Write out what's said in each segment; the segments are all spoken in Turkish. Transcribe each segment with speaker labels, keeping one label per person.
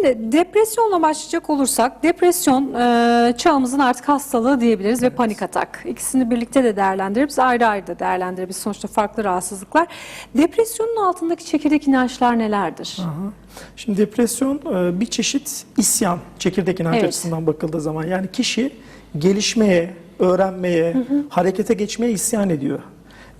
Speaker 1: Şimdi depresyonla başlayacak olursak depresyon e, çağımızın artık hastalığı diyebiliriz ve panik atak. İkisini birlikte de değerlendiririz, ayrı ayrı da değerlendirebiliriz. Sonuçta farklı rahatsızlıklar. Depresyonun altındaki çekirdek inançlar nelerdir?
Speaker 2: Şimdi depresyon e, bir çeşit isyan çekirdek inanç
Speaker 1: Evet.
Speaker 2: açısından bakıldığı zaman. Yani kişi gelişmeye, öğrenmeye, harekete geçmeye isyan ediyor.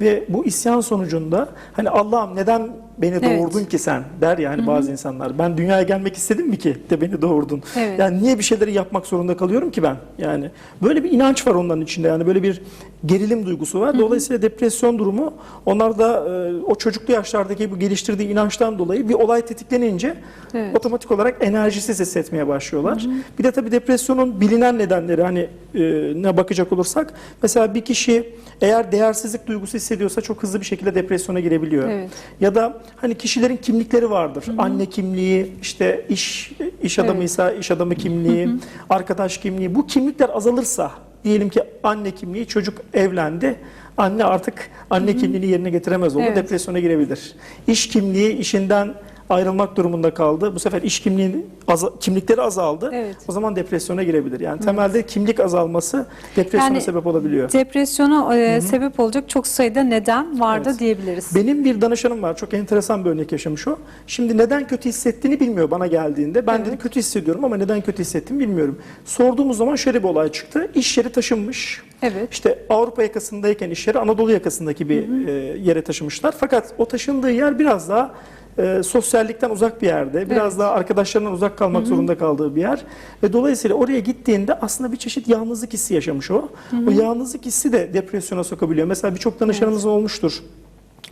Speaker 2: Ve bu isyan sonucunda hani Allah'ım neden beni
Speaker 1: Evet.
Speaker 2: doğurdun ki sen der yani bazı insanlar. Ben dünyaya gelmek istedim mi ki de beni doğurdun.
Speaker 1: Evet.
Speaker 2: Yani niye bir şeyleri yapmak zorunda kalıyorum ki ben? Yani böyle bir inanç var onların içinde yani böyle bir gerilim duygusu var. Dolayısıyla depresyon durumu onlarda e, o çocuklu yaşlardaki bu geliştirdiği inançtan dolayı bir olay tetiklenince
Speaker 1: Evet.
Speaker 2: otomatik olarak enerjisiz hissetmeye başlıyorlar. Bir de tabii depresyonun bilinen nedenleri hani e, ne bakacak olursak mesela bir kişi eğer değersizlik duygusu hissediyorsa çok hızlı bir şekilde depresyona girebiliyor.
Speaker 1: Evet.
Speaker 2: Ya da hani kişilerin kimlikleri vardır. Anne kimliği, işte iş iş adamıysa iş adamı kimliği, arkadaş kimliği. Bu kimlikler azalırsa diyelim ki anne kimliği çocuk evlendi. Anne artık anne kimliğini yerine getiremez oldu.
Speaker 1: Evet.
Speaker 2: Depresyona girebilir. İş kimliği işinden ayrılmak durumunda kaldı. Bu sefer iş kimliğinin aza- kimlikleri azaldı.
Speaker 1: Evet.
Speaker 2: O zaman depresyona girebilir. Yani temelde kimlik azalması depresyona
Speaker 1: Yani
Speaker 2: sebep olabiliyor.
Speaker 1: Depresyona e, sebep olacak çok sayıda neden var da
Speaker 2: Evet.
Speaker 1: diyebiliriz.
Speaker 2: Benim bir danışanım var. Çok enteresan bir örnek yaşamış o. Şimdi neden kötü hissettiğini bilmiyor bana geldiğinde. Ben dedi kötü hissediyorum ama neden kötü hissettiğimi bilmiyorum. Sorduğumuz zaman şöyle bir olay çıktı. İş yeri taşınmış.
Speaker 1: Evet.
Speaker 2: İşte Avrupa yakasındayken iş yeri Anadolu yakasındaki bir e, yere taşımışlar. Fakat o taşındığı yer biraz daha e, sosyallikten uzak bir yerde. Biraz
Speaker 1: Evet.
Speaker 2: daha arkadaşlarından uzak kalmak zorunda kaldığı bir yer. Ve dolayısıyla oraya gittiğinde aslında bir çeşit yalnızlık hissi yaşamış o. O yalnızlık hissi de depresyona sokabiliyor. Mesela birçok danışanımız olmuştur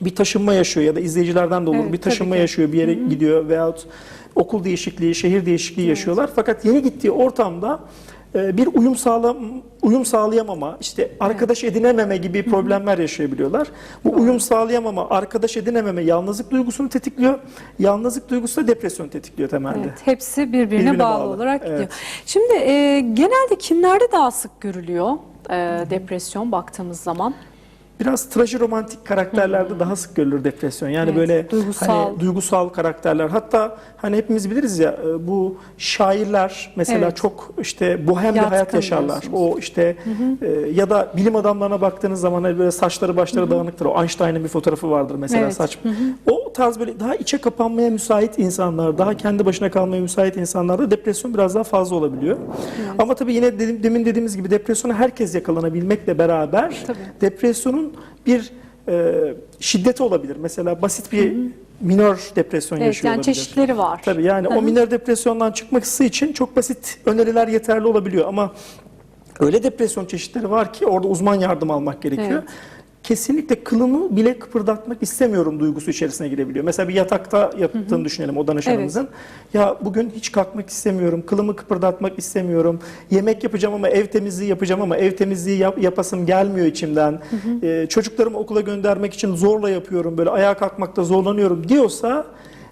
Speaker 2: bir taşınma yaşıyor ya da izleyicilerden de olur.
Speaker 1: Evet,
Speaker 2: bir taşınma yaşıyor, bir yere gidiyor veyahut okul değişikliği, şehir değişikliği yaşıyorlar. Fakat yeni gittiği ortamda bir uyum sağlam uyum sağlayamama, işte arkadaş edinememe gibi problemler yaşayabiliyorlar. Bu uyum sağlayamama, arkadaş edinememe yalnızlık duygusunu tetikliyor. Yalnızlık duygusu da depresyon tetikliyor temelde.
Speaker 1: Evet, hepsi birbirine,
Speaker 2: Birbirine
Speaker 1: bağlı,
Speaker 2: bağlı.
Speaker 1: olarak
Speaker 2: Evet.
Speaker 1: gidiyor. Şimdi e, genelde kimlerde daha sık görülüyor e, depresyon baktığımız zaman?
Speaker 2: Biraz trajiromantik karakterlerde daha sık görülür depresyon. Yani
Speaker 1: Evet,
Speaker 2: böyle
Speaker 1: duygusal.
Speaker 2: hani duygusal karakterler. Hatta hani hepimiz biliriz ya e, bu şairler mesela
Speaker 1: Evet.
Speaker 2: çok işte bohem bir hayat yaşarlar. O işte e, ya da bilim adamlarına baktığınız zaman hani böyle saçları başları dağınıktır. O Einstein'ın bir fotoğrafı vardır mesela
Speaker 1: Evet.
Speaker 2: saç. O tarz böyle daha içe kapanmaya müsait insanlar, daha kendi başına kalmaya müsait insanlarda depresyon biraz daha fazla olabiliyor. Ama tabii yine dedim, demin dediğimiz gibi depresyona herkes yakalanabilmekle beraber
Speaker 1: Tabii.
Speaker 2: depresyonun bir e, şiddeti olabilir. Mesela basit bir minör depresyon
Speaker 1: Evet,
Speaker 2: yaşıyor
Speaker 1: yani
Speaker 2: olabilir.
Speaker 1: çeşitleri var.
Speaker 2: Tabii yani o minör depresyondan çıkması için çok basit öneriler yeterli olabiliyor ama öyle depresyon çeşitleri var ki orada uzman yardım almak gerekiyor.
Speaker 1: Evet.
Speaker 2: Kesinlikle kılımı bile kıpırdatmak istemiyorum duygusu içerisine girebiliyor. Mesela bir yatakta yattığını düşünelim o danışanımızın. Ya bugün hiç kalkmak istemiyorum, kılımı kıpırdatmak istemiyorum. Yemek yapacağım ama ev temizliği yapacağım ama ev temizliği yap- yapasım gelmiyor içimden. Ee, çocuklarımı okula göndermek için zorla yapıyorum. Böyle ayağa kalkmakta zorlanıyorum diyorsa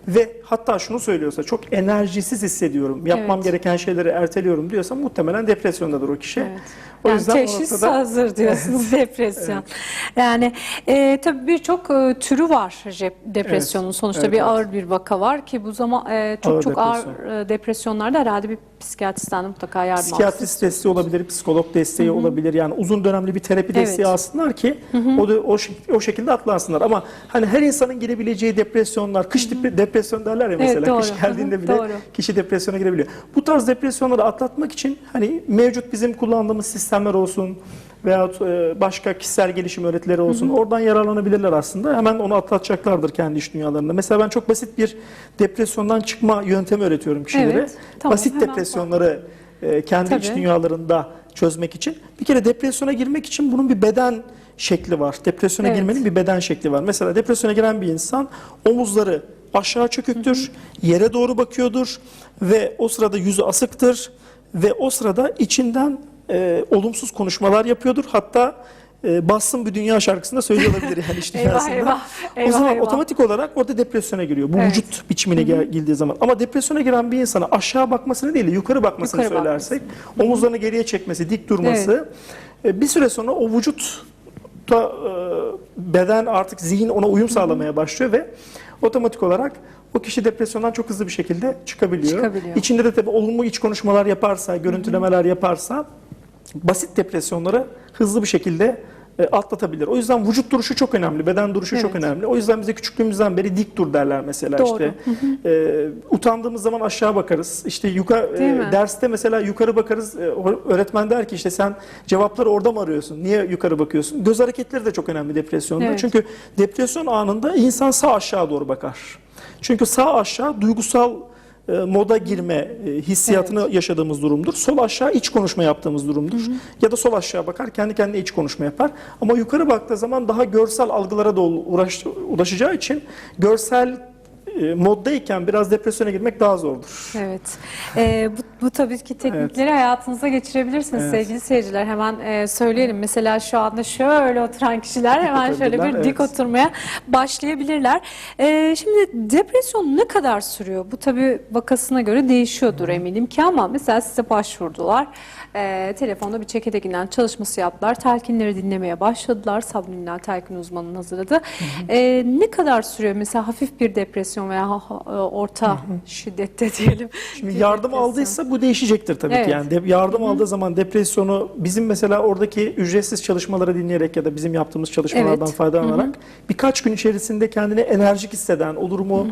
Speaker 2: ve hatta şunu söylüyorsa çok enerjisiz hissediyorum. Yapmam
Speaker 1: Evet.
Speaker 2: gereken şeyleri erteliyorum diyorsa muhtemelen depresyondadır o kişi.
Speaker 1: Evet.
Speaker 2: O
Speaker 1: yani
Speaker 2: yüzden
Speaker 1: teşhis
Speaker 2: ortada-
Speaker 1: hazır diyorsunuz depresyon. Yani e, tabii birçok e, türü var cep- depresyonun. Sonuçta
Speaker 2: evet,
Speaker 1: bir
Speaker 2: evet.
Speaker 1: ağır bir vaka var ki bu zaman e, çok
Speaker 2: Ağır
Speaker 1: çok ağır e, depresyonlarda herhalde bir psikiyatristen de mutlaka yardım alsın.
Speaker 2: Psikiyatrist desteği olabilir, psikolog desteği olabilir. Yani uzun dönemli bir terapi
Speaker 1: Evet.
Speaker 2: desteği alsınlar ki o da o, o şekilde atlansınlar. Ama hani her insanın girebileceği depresyonlar, kış depre- depresyon derler ya
Speaker 1: Evet,
Speaker 2: mesela.
Speaker 1: doğru.
Speaker 2: Kış geldiğinde
Speaker 1: Hı hı,
Speaker 2: bile
Speaker 1: doğru.
Speaker 2: kişi depresyona girebiliyor. Bu tarz depresyonları atlatmak için hani mevcut bizim kullandığımız sistemler olsun veyahut e, başka kişisel gelişim öğretileri olsun oradan yararlanabilirler aslında. Hemen onu atlatacaklardır kendi iş dünyalarında. Mesela ben çok basit bir depresyondan çıkma yöntemi öğretiyorum kişilere.
Speaker 1: Evet, tamam,
Speaker 2: basit depresyonları e, kendi iç
Speaker 1: Tabii.
Speaker 2: dünyalarında çözmek için. Bir kere depresyona girmek için bunun bir beden şekli var. Depresyona
Speaker 1: Evet.
Speaker 2: girmenin bir beden şekli var. Mesela depresyona giren bir insan omuzları aşağı çöküktür, yere doğru bakıyordur ve o sırada yüzü asıktır ve o sırada içinden e, olumsuz konuşmalar yapıyordur. Hatta e, Bassın bir Dünya şarkısında söylüyor olabilir yani iş
Speaker 1: Eyvah,
Speaker 2: dünyasında.
Speaker 1: eyvah,
Speaker 2: o
Speaker 1: eyvah,
Speaker 2: zaman
Speaker 1: eyvah.
Speaker 2: otomatik olarak orada depresyona giriyor. Bu
Speaker 1: Evet.
Speaker 2: vücut biçimine gel- girdiği zaman. Ama depresyona giren bir insana aşağı bakmasını değil de yukarı bakmasını
Speaker 1: Yukarı
Speaker 2: söylersek, omuzlarını geriye çekmesi, dik durması, e, bir süre sonra o vücut da e, beden artık zihin ona uyum sağlamaya başlıyor ve otomatik olarak o kişi depresyondan çok hızlı bir şekilde çıkabiliyor.
Speaker 1: Çıkabiliyor.
Speaker 2: İçinde de tabii olumlu iç konuşmalar yaparsa, görüntülemeler yaparsa basit depresyonları hızlı bir şekilde e, atlatabilir. O yüzden vücut duruşu çok önemli, beden duruşu çok
Speaker 1: Evet.
Speaker 2: önemli. O yüzden bize küçüklüğümüzden beri dik dur derler mesela
Speaker 1: Doğru.
Speaker 2: işte. E, utandığımız zaman aşağı bakarız. İşte yukarı
Speaker 1: mi?
Speaker 2: derste mesela yukarı bakarız. E, öğretmen der ki işte sen cevapları orada mı arıyorsun? Niye yukarı bakıyorsun? Göz hareketleri de çok önemli depresyonda.
Speaker 1: Evet.
Speaker 2: Çünkü depresyon anında insan sağ aşağı doğru bakar. Çünkü sağ aşağı duygusal e, moda girme e, hissiyatını yaşadığımız durumdur. Sol aşağı iç konuşma yaptığımız durumdur. Ya da sol aşağı bakar kendi kendine iç konuşma yapar. Ama yukarı baktığı zaman daha görsel algılara da uğraş, ulaşacağı için görsel e, moddayken biraz depresyona girmek daha zordur.
Speaker 1: Evet. Ee, bu, bu tabii ki teknikleri hayatınıza geçirebilirsiniz
Speaker 2: Evet.
Speaker 1: sevgili seyirciler. Hemen e, söyleyelim. Mesela şu anda şöyle oturan kişiler hemen şöyle bir
Speaker 2: oturabilirler,
Speaker 1: dik
Speaker 2: evet.
Speaker 1: oturmaya başlayabilirler. Ee, şimdi depresyon ne kadar sürüyor? Bu tabii vakasına göre değişiyordur eminim ki ama mesela size başvurdular. Ee, telefonda bir inanç çalışması yaptılar. Telkinleri dinlemeye başladılar. Subliminal telkin uzmanının hazırladı. Ee, ne kadar sürüyor mesela hafif bir depresyon veya ha- ha- orta şiddette diyelim.
Speaker 2: Şimdi yardım
Speaker 1: depresyon.
Speaker 2: aldıysa bu değişecektir tabii
Speaker 1: Evet.
Speaker 2: ki. Yani de- yardım aldığı zaman depresyonu bizim mesela oradaki ücretsiz çalışmaları dinleyerek ya da bizim yaptığımız çalışmalardan
Speaker 1: Evet.
Speaker 2: faydalanarak birkaç gün içerisinde kendini enerjik hisseden, o durumu e,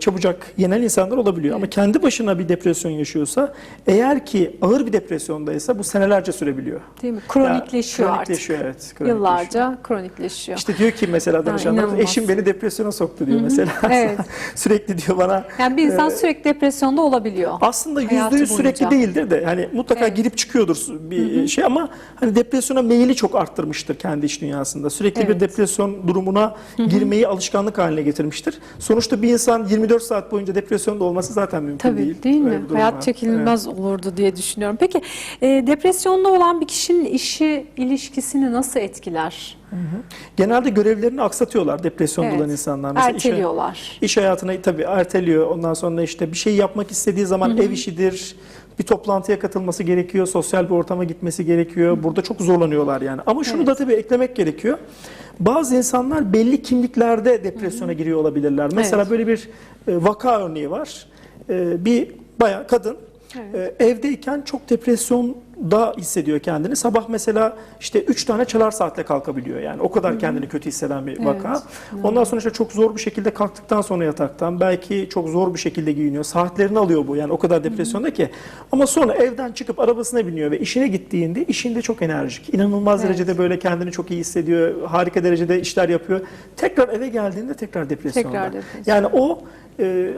Speaker 2: çabucak yenen insanlar olabiliyor. Ama kendi başına bir depresyon yaşıyorsa eğer ki ağır bir depresyondaysa bu senelerce sürebiliyor.
Speaker 1: Değil mi? Kronikleşiyor
Speaker 2: Ya,
Speaker 1: artık.
Speaker 2: kronikleşiyor, evet. kronikleşiyor.
Speaker 1: Yıllarca kronikleşiyor.
Speaker 2: İşte diyor ki mesela danışanlar eşim beni depresyona soktu diyor mesela.
Speaker 1: Evet.
Speaker 2: Sürekli diyor bana.
Speaker 1: Yani bir insan
Speaker 2: e,
Speaker 1: sürekli depresyonda olabiliyor.
Speaker 2: aslında yüzde yüz sürekli değildir de hani mutlaka
Speaker 1: Evet.
Speaker 2: girip çıkıyordur bir şey ama hani depresyona meyili çok arttırmıştır kendi iç dünyasında. Sürekli
Speaker 1: Evet.
Speaker 2: bir depresyon durumuna girmeyi alışkanlık haline getirmiştir. Sonuçta bir insan 24 saat boyunca depresyonda olması zaten mümkün
Speaker 1: Tabii
Speaker 2: değil.
Speaker 1: değil, mi? Hayat
Speaker 2: var.
Speaker 1: çekilmez olurdu diye düşünüyorum. Peki e, depresyonda olan bir kişinin işi ilişkisini nasıl etkiler?
Speaker 2: Evet. Genelde görevlerini aksatıyorlar depresyonda
Speaker 1: Evet.
Speaker 2: olan insanlar. Mesela
Speaker 1: Erteliyorlar.
Speaker 2: İş hayatına tabii erteliyor. Ondan sonra işte bir şey yapmak istediği zaman ev işidir. Bir toplantıya katılması gerekiyor. Sosyal bir ortama gitmesi gerekiyor. Burada çok zorlanıyorlar yani. Ama şunu da tabii eklemek gerekiyor. Bazı insanlar belli kimliklerde depresyona giriyor olabilirler. Mesela
Speaker 1: Evet.
Speaker 2: böyle bir e, vaka örneği var. E, bir bayağı kadın
Speaker 1: Evet.
Speaker 2: e, evdeyken çok depresyonda hissediyor kendini. Sabah mesela işte 3 tane çalar saatle kalkabiliyor yani. O kadar kendini kötü hisseden bir vaka. Ondan sonra işte çok zor bir şekilde kalktıktan sonra yataktan belki çok zor bir şekilde giyiniyor. Saatlerini alıyor bu yani o kadar depresyonda ki. Ama sonra evden çıkıp arabasına biniyor ve işine gittiğinde işinde çok enerjik. İnanılmaz
Speaker 1: Evet.
Speaker 2: derecede böyle kendini çok iyi hissediyor. Harika derecede işler yapıyor. Tekrar eve geldiğinde tekrar depresyonda.
Speaker 1: Tekrar depresyon.
Speaker 2: Yani o e,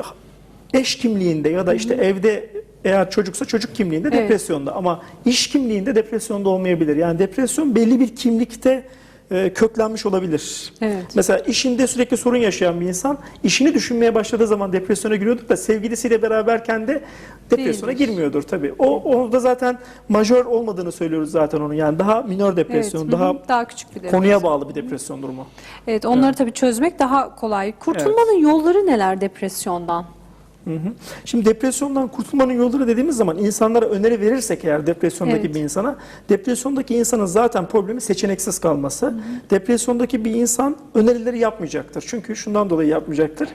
Speaker 2: eş kimliğinde ya da işte evde eğer çocuksa çocuk kimliğinde
Speaker 1: Evet.
Speaker 2: depresyonda ama iş kimliğinde depresyonda olmayabilir. Yani depresyon belli bir kimlikte e, köklenmiş olabilir.
Speaker 1: Evet.
Speaker 2: Mesela işinde sürekli sorun yaşayan bir insan işini düşünmeye başladığı zaman depresyona giriyordur da sevgilisiyle beraberken de depresyona
Speaker 1: Değildir.
Speaker 2: girmiyordur tabii. O orada zaten majör olmadığını söylüyoruz zaten onun. Yani daha minör depresyon,
Speaker 1: Evet, hı
Speaker 2: daha
Speaker 1: hı, daha küçük bir depresyon.
Speaker 2: konuya bağlı bir depresyon durumu.
Speaker 1: Evet, onları tabii çözmek daha kolay. Kurtulmanın yolları neler depresyondan?
Speaker 2: Hı hı. Şimdi depresyondan kurtulmanın yolları dediğimiz zaman insanlara öneri verirsek eğer depresyondaki
Speaker 1: Evet.
Speaker 2: bir insana, depresyondaki insanın zaten problemi seçeneksiz kalması. Depresyondaki bir insan önerileri yapmayacaktır. Çünkü şundan dolayı yapmayacaktır.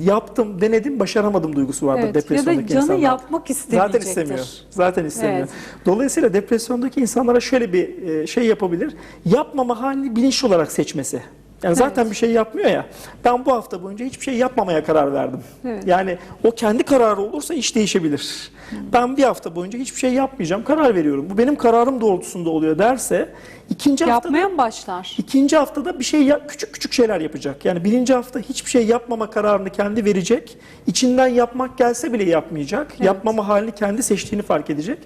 Speaker 2: Yaptım, denedim, başaramadım duygusu vardır
Speaker 1: Evet, ya da
Speaker 2: depresyondaki
Speaker 1: canı
Speaker 2: insanlarda.
Speaker 1: yapmak istemeyecektir.
Speaker 2: Zaten istemiyor. Zaten istemiyor.
Speaker 1: Evet.
Speaker 2: Dolayısıyla depresyondaki insanlara şöyle bir e, şey yapabilir. Yapmama halini bilinçli olarak seçmesi. Yani zaten
Speaker 1: Evet.
Speaker 2: bir şey yapmıyor ya. Ben bu hafta boyunca hiçbir şey yapmamaya karar verdim.
Speaker 1: Evet.
Speaker 2: Yani o kendi kararı olursa iş değişebilir. Ben bir hafta boyunca hiçbir şey yapmayacağım, karar veriyorum. Bu benim kararım doğrultusunda oluyor derse ikinci haftada
Speaker 1: Yapmaya mı başlar?
Speaker 2: İkinci haftada bir şey küçük küçük şeyler yapacak. Yani birinci hafta hiçbir şey yapmama kararını kendi verecek. İçinden yapmak gelse bile yapmayacak.
Speaker 1: Evet.
Speaker 2: Yapmama halini kendi seçtiğini fark edecek.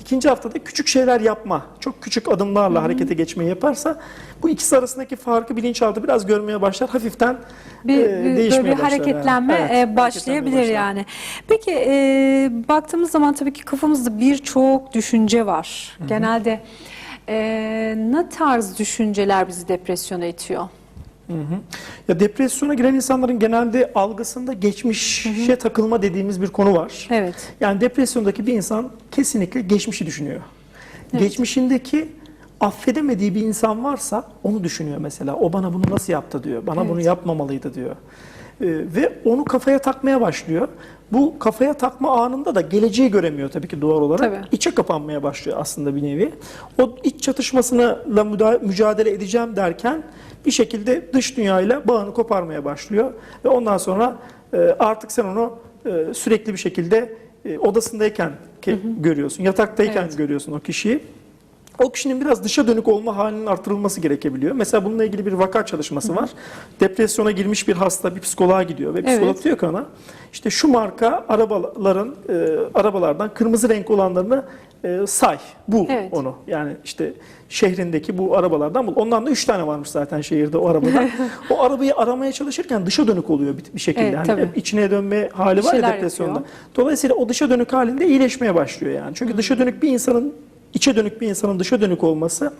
Speaker 2: İkinci haftada küçük şeyler yapma, çok küçük adımlarla harekete geçmeyi yaparsa bu ikisi arasındaki farkı bilinçaltı biraz görmeye başlar. Hafiften
Speaker 1: bir,
Speaker 2: e, değişmeye
Speaker 1: böyle bir
Speaker 2: başlar.
Speaker 1: hareketlenme
Speaker 2: Evet,
Speaker 1: e, başlayabilir yani. Peki e, baktığımız zaman tabii ki kafamızda birçok düşünce var. Genelde e, ne tarz düşünceler bizi depresyona itiyor?
Speaker 2: Ya depresyona giren insanların genelde algısında geçmişe takılma dediğimiz bir konu var.
Speaker 1: Evet.
Speaker 2: Yani depresyondaki bir insan kesinlikle geçmişi düşünüyor. Geçmişindeki affedemediği bir insan varsa onu düşünüyor mesela. O bana bunu nasıl yaptı diyor. Bana bunu
Speaker 1: Evet.
Speaker 2: yapmamalıydı diyor. ve onu kafaya takmaya başlıyor. Bu kafaya takma anında da geleceği göremiyor tabii ki doğal olarak.
Speaker 1: Tabii.
Speaker 2: İçe kapanmaya başlıyor aslında bir nevi. O iç çatışmasına mücadele edeceğim derken bir şekilde dış dünyayla bağını koparmaya başlıyor. Ve ondan sonra e, artık sen onu e, sürekli bir şekilde e, odasındayken ke- görüyorsun, yataktayken
Speaker 1: Evet.
Speaker 2: görüyorsun o kişiyi. O kişinin biraz dışa dönük olma halinin artırılması gerekebiliyor. Mesela bununla ilgili bir vaka çalışması var. Depresyona girmiş bir hasta bir psikoloğa gidiyor ve psikolog
Speaker 1: Evet.
Speaker 2: diyor ki ona işte şu marka arabaların e, arabalardan kırmızı renk olanlarını e, say, bul
Speaker 1: Evet.
Speaker 2: onu. Yani işte şehrindeki bu arabalardan bul. Ondan da üç tane varmış zaten şehirde o arabadan. o arabayı aramaya çalışırken dışa dönük oluyor bir, bir şekilde.
Speaker 1: Evet,
Speaker 2: Hani hep içine dönme hali
Speaker 1: Bir
Speaker 2: var ya depresyonda.
Speaker 1: yapıyor.
Speaker 2: Dolayısıyla o dışa dönük halinde iyileşmeye başlıyor yani. Çünkü dışa dönük bir insanın içe dönük bir insanın dışa dönük olması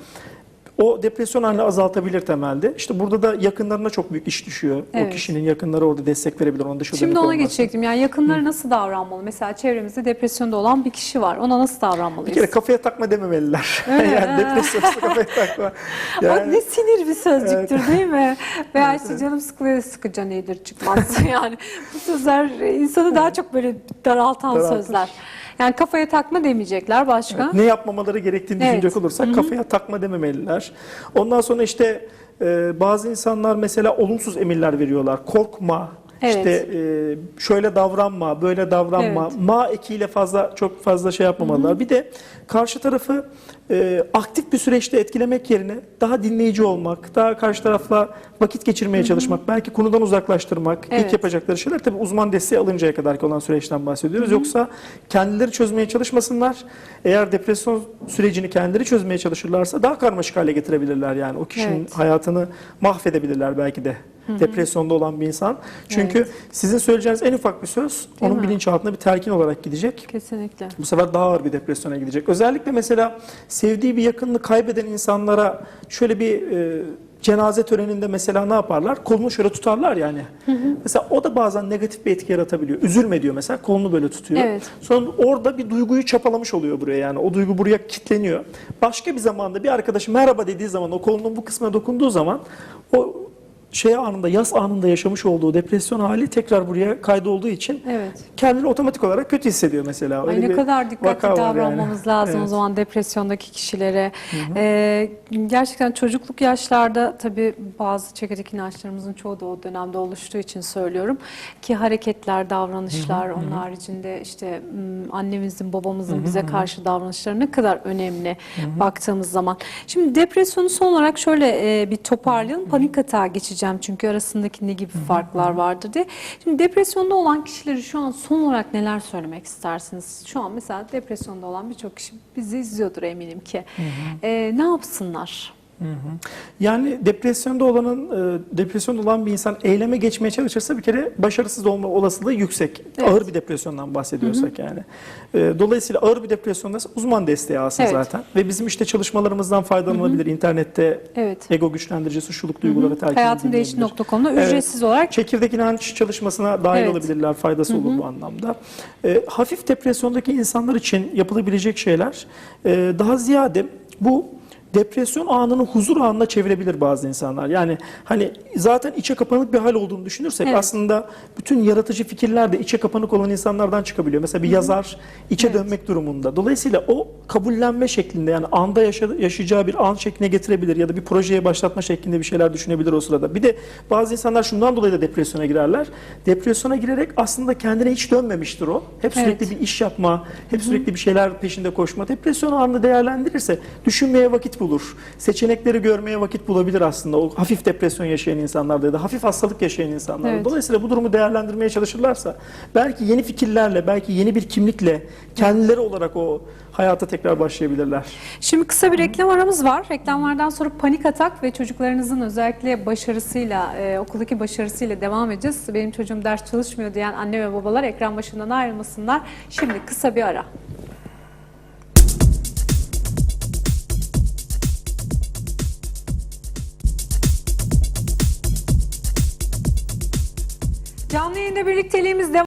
Speaker 2: o depresyon halini azaltabilir temelde. İşte burada da yakınlarına çok büyük iş düşüyor.
Speaker 1: Evet.
Speaker 2: O kişinin yakınları orada destek verebilir onun dışa
Speaker 1: Şimdi ona
Speaker 2: olması.
Speaker 1: geçecektim. Yani yakınları nasıl davranmalı? Mesela çevremizde depresyonda olan bir kişi var. Ona nasıl
Speaker 2: Bir
Speaker 1: davranmalıyız?
Speaker 2: kere kafaya takma dememeliler.
Speaker 1: Öyle.
Speaker 2: yani depresyonsa kafaya takma. Yani,
Speaker 1: ne sinir bir sözcüktür değil mi? Veya işte canım sıkılıyor sıkıcan iyidir çıkmaz. yani bu sözler insanı daha çok böyle daraltan
Speaker 2: Daraltır.
Speaker 1: sözler. Yani kafaya takma demeyecekler başka.
Speaker 2: ne yapmamaları gerektiğini
Speaker 1: Evet.
Speaker 2: düşünecek olursak kafaya takma dememeliler. Ondan sonra işte e, bazı insanlar mesela olumsuz emirler veriyorlar. Korkma,
Speaker 1: Evet.
Speaker 2: işte e, şöyle davranma, böyle davranma.
Speaker 1: Evet.
Speaker 2: Ma ekiyle fazla çok fazla şey yapmamalılar. Bir de karşı tarafı e, aktif bir süreçte etkilemek yerine daha dinleyici olmak, daha karşı tarafla vakit geçirmeye çalışmak, belki konudan uzaklaştırmak
Speaker 1: Evet.
Speaker 2: ilk yapacakları şeyler. Tabii uzman desteği alıncaya kadar olan süreçten bahsediyoruz. Yoksa kendileri çözmeye çalışmasınlar. Eğer depresyon sürecini kendileri çözmeye çalışırlarsa daha karmaşık hale getirebilirler yani. O kişinin
Speaker 1: Evet.
Speaker 2: hayatını mahvedebilirler belki de. Depresyonda olan bir insan. Çünkü sizin söyleyeceğiniz en ufak bir söz
Speaker 1: Değil
Speaker 2: onun
Speaker 1: mi?
Speaker 2: bilinçaltına bir telkin olarak gidecek.
Speaker 1: Kesinlikle.
Speaker 2: Bu sefer daha ağır bir depresyona gidecek. Özellikle mesela sevdiği bir yakınını kaybeden insanlara şöyle bir e, cenaze töreninde mesela ne yaparlar? Kolunu şöyle tutarlar yani. Mesela o da bazen negatif bir etki yaratabiliyor. Üzülme diyor mesela kolunu böyle tutuyor.
Speaker 1: Evet.
Speaker 2: Sonra orada bir duyguyu çapalamış oluyor buraya yani. O duygu buraya kitleniyor. Başka bir zamanda bir arkadaşı merhaba dediği zaman o kolunun bu kısmına dokunduğu zaman o şey anında, yaz anında yaşamış olduğu depresyon hali tekrar buraya kaydolduğu için
Speaker 1: Evet.
Speaker 2: kendini otomatik olarak kötü hissediyor mesela.
Speaker 1: Ay
Speaker 2: Öyle
Speaker 1: ne
Speaker 2: bir
Speaker 1: kadar dikkatli
Speaker 2: var yani.
Speaker 1: davranmamız lazım o
Speaker 2: Evet.
Speaker 1: zaman depresyondaki kişilere. Ee, gerçekten çocukluk yaşlarda tabii bazı çekirdek inançlarımızın çoğu da o dönemde oluştuğu için söylüyorum ki hareketler, davranışlar, onun haricinde işte annemizin, babamızın bize karşı davranışları ne kadar önemli baktığımız zaman. Şimdi depresyonu son olarak şöyle bir toparlayalım. Panik atağa geçeceğim çünkü arasındaki ne gibi farklar vardır diye. Şimdi depresyonda olan kişileri şu an son olarak neler söylemek istersiniz? Şu an mesela depresyonda olan birçok kişi bizi izliyordur eminim ki. E, ne yapsınlar?
Speaker 2: Yani depresyonda olanın e, depresyonda olan bir insan eyleme geçmeye çalışırsa bir kere başarısız olma olasılığı yüksek.
Speaker 1: Evet.
Speaker 2: Ağır bir depresyondan bahsediyorsak yani. E, dolayısıyla ağır bir depresyonda uzman desteği alsın
Speaker 1: Evet.
Speaker 2: zaten ve bizim işte çalışmalarımızdan faydalanabilir. İnternette
Speaker 1: Evet.
Speaker 2: ego güçlendirici suçluluk duyguları takip
Speaker 1: Hayatımdeyişim.com'da
Speaker 2: Evet.
Speaker 1: ücretsiz olarak
Speaker 2: Çekirdek inanç çalışmasına dahil
Speaker 1: Evet.
Speaker 2: olabilirler. Faydası olur bu anlamda. E, hafif depresyondaki insanlar için yapılabilecek şeyler e, daha ziyade bu depresyon anını huzur anına çevirebilir bazı insanlar. Yani hani zaten içe kapanık bir hal olduğunu düşünürsek
Speaker 1: Evet.
Speaker 2: aslında bütün yaratıcı fikirler de içe kapanık olan insanlardan çıkabiliyor. Mesela bir yazar içe
Speaker 1: Evet.
Speaker 2: dönmek durumunda. Dolayısıyla o kabullenme şeklinde yani anda yaşa- yaşayacağı bir an şekline getirebilir ya da bir projeye başlatma şeklinde bir şeyler düşünebilir o sırada. Bir de bazı insanlar şundan dolayı da depresyona girerler. Depresyona girerek aslında kendine hiç dönmemiştir o. Hep sürekli
Speaker 1: Evet.
Speaker 2: bir iş yapma, hep sürekli bir şeyler peşinde koşma. Depresyon anını değerlendirirse düşünmeye vakit bulur. Seçenekleri görmeye vakit bulabilir aslında. O hafif depresyon yaşayan insanlarda ya da hafif hastalık yaşayan insanlarda.
Speaker 1: Evet.
Speaker 2: Dolayısıyla bu durumu değerlendirmeye çalışırlarsa belki yeni fikirlerle, belki yeni bir kimlikle kendileri olarak o hayata tekrar başlayabilirler.
Speaker 1: Şimdi kısa bir reklam aramız var. Reklamlardan sonra panik atak ve çocuklarınızın özellikle başarısıyla, e, okuldaki başarısıyla devam edeceğiz. Benim çocuğum ders çalışmıyor diyen anne ve babalar ekran başından ayrılmasınlar. Şimdi kısa bir ara. Canlı yayında birlikteliğimiz devam